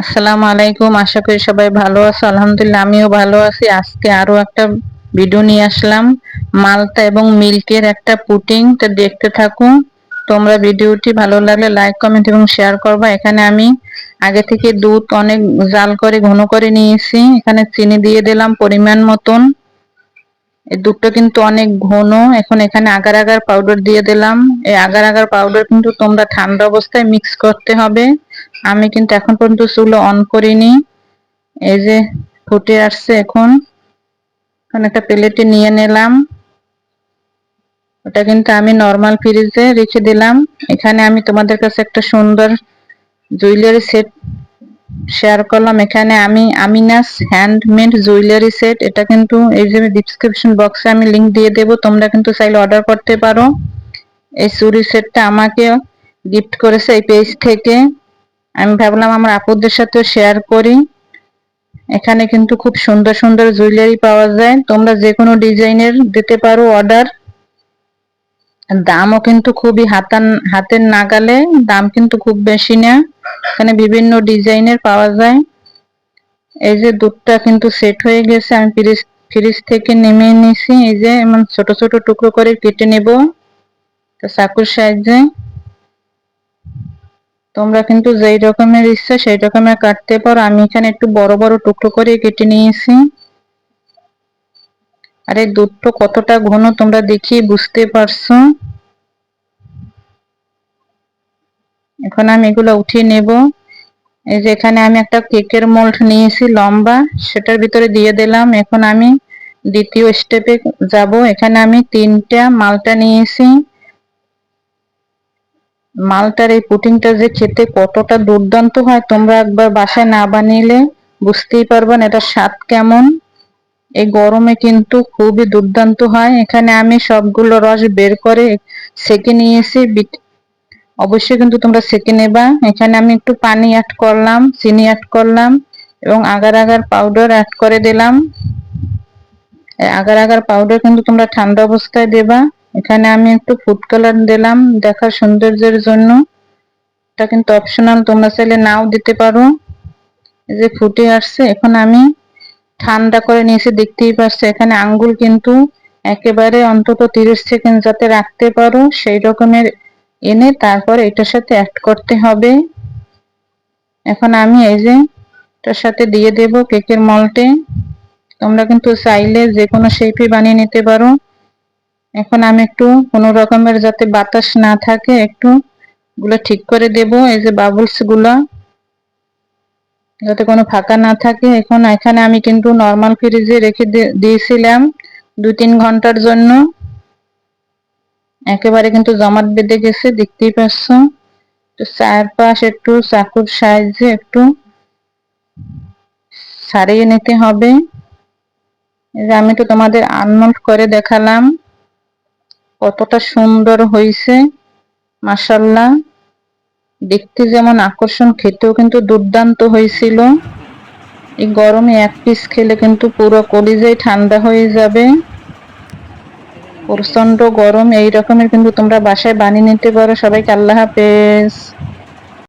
আসসালামু আলাইকুম, আশা করি সবাই ভালো আছো। আলহামদুলিল্লাহ, আমিও ভালো আছি। আজকে আরও একটা ভিডিও নিয়ে আসলাম। মালতা এবং মিল্কের একটা পুটিং। তা দেখতে থাকুন, তোমরা ভিডিওটি ভালো লাগলে লাইক কমেন্ট এবং শেয়ার করবা। এখানে আমি আগে থেকে দুধ অনেক জাল করে, ঘন করে নিয়েছি। এখানে চিনি দিয়ে দিলাম পরিমাণ মতন। দুধটা কিন্তু অনেক ঘন। এখন এখানে আগার আগার পাউডার দিয়ে দিলাম। এই আগার আগার পাউডার কিন্তু তোমরা ঠান্ডা অবস্থায় মিক্স করতে হবে। আমি কিন্তু এখন পর্যন্ত চুলো অন করিনি। এই যে ফুটে আসছে এখন। এখন একটা প্লেটে নিয়ে নিলাম। ওটা কিন্তু আমি নর্মাল ফ্রিজে রেখে দিলাম। এখানে আমি তোমাদের কাছে একটা সুন্দর জুয়েলারি সেট শেয়ার করলাম। এখানে আমি আমিনাস হ্যান্ডমেড জুয়েলারি সেট। এটা কিন্তু এই যে ডিসক্রিপশন বক্সে আমি লিংক দিয়ে দেব। তোমরা কিন্তু চাইলে অর্ডার করতে পারো। এই চুরি সেটটা আমাকে গিফট করেছে এই পেজ থেকে। আমি ভাবলাম আমার আপুদের সাথেও শেয়ার করি। এখানে কিন্তু খুব সুন্দর সুন্দর জুয়েলারি পাওয়া যায়। তোমরা যে কোনো ডিজাইনের দিতে পারো অর্ডার দামও কিন্তু খুবই হাতান, হাতের নাগালে। দাম কিন্তু খুব বেশি না। এখানে বিভিন্ন ডিজাইনের পাওয়া যায়। এই যে দুধটা কিন্তু সেট হয়ে গেছে, আমি ফ্রিজ ফ্রিজ থেকে নেমে নিয়েছি এই যে এমন ছোট ছোট টুকরো করে কেটে নেব চাকুর সাহায্যে। তোমরা কিন্তু যেই রকমের ইচ্ছা সেই রকমের কাটতে পারো। আমি এখানে একটু বড় বড় টুকরো করে কেটে নিয়েছি। আর এই দুধটা কতটা ঘন তোমরা দেখি বুঝতে পারছ। এখন আমি এগুলো উঠিয়ে নেব। এই যে এখানে আমি একটা কেকের মোল্ড নিয়েছি, লম্বা। সেটার ভিতরে দিয়ে দিলাম। এখন আমি দ্বিতীয় স্টেপে যাব। এখানে আমি তিনটা মালটা নিয়েছি। মালটার এই পুটিংটা যে খেতে কতটা দুর্দান্ত হয়, তোমরা একবার বাসায় না বানিলে বুঝতেই পারবেন এটা স্বাদ কেমন। এই গরমে কিন্তু খুবই দুর্দান্ত হয়। এখানে আমি সবগুলো রস বের করে সেকে নিয়েছি। অবশ্যই কিন্তু তোমরা সেকে নেবা। এখানে আমি একটু পানি অ্যাড করলাম, চিনি অ্যাড করলাম এবং আগার আগার পাউডার অ্যাড করে দিলাম। আগার আগার পাউডার কিন্তু তোমরা ঠান্ডা অবস্থায় দেবা। এখানে আমি একটু ফুড কালার দিলাম দেখার সৌন্দর্যের জন্য। এটা কিন্তু অপশনাল তোমরা চাইলে নাও দিতে পারো। যে ফুটে আসছে, এখন আমি ঠান্ডা করে নিয়েছি, দেখতেই পাচ্ছ এখানে আঙ্গুল কিন্তু একেবারে অন্তত তিরিশ সেকেন্ড যাতে রাখতে পারো, সেই রকমের এনে তারপর এটার সাথে অ্যাড করতে হবে। এখন আমি এই যে এটার সাথে দিয়ে দেব কেকের মলটে তোমরা কিন্তু চাইলে যে কোনো শেপে বানিয়ে নিতে পারো। এখন আমি একটু কোনো রকমের যাতে বাতাস না থাকে, একটু গুলো ঠিক করে দেব, এই যে বাবলসগুলো। যাতে কোনো ফাঁকা না থাকে। এখন এখানে আমি কিন্তু নর্মাল ফ্রিজে রেখে দিয়েছিলাম দু তিন ঘণ্টার জন্য। একেবারে কিন্তু জমাট বেঁধে গেছে, দেখতেই পাচ্ছ। তো চারপাশ একটু চাকুর সাহায্যে একটু সারিয়ে নিতে হবে। আমি তো তোমাদের আনমোল্ড করে দেখালাম কতটা সুন্দর হয়েছে মাসাল্লাহ দেখতে যেমন আকর্ষণ, খেতেও কিন্তু দুর্দান্ত হয়েছিল। এই গরমে এক পিস খেলে কিন্তু পুরো কলিজাই ঠান্ডা হয়ে যাবে। প্রচণ্ড গরম এই রকমের কিন্তু তোমরা বাসায় বানিয়ে নিতে পারো। সবাইকে আল্লাহ হাফেজ।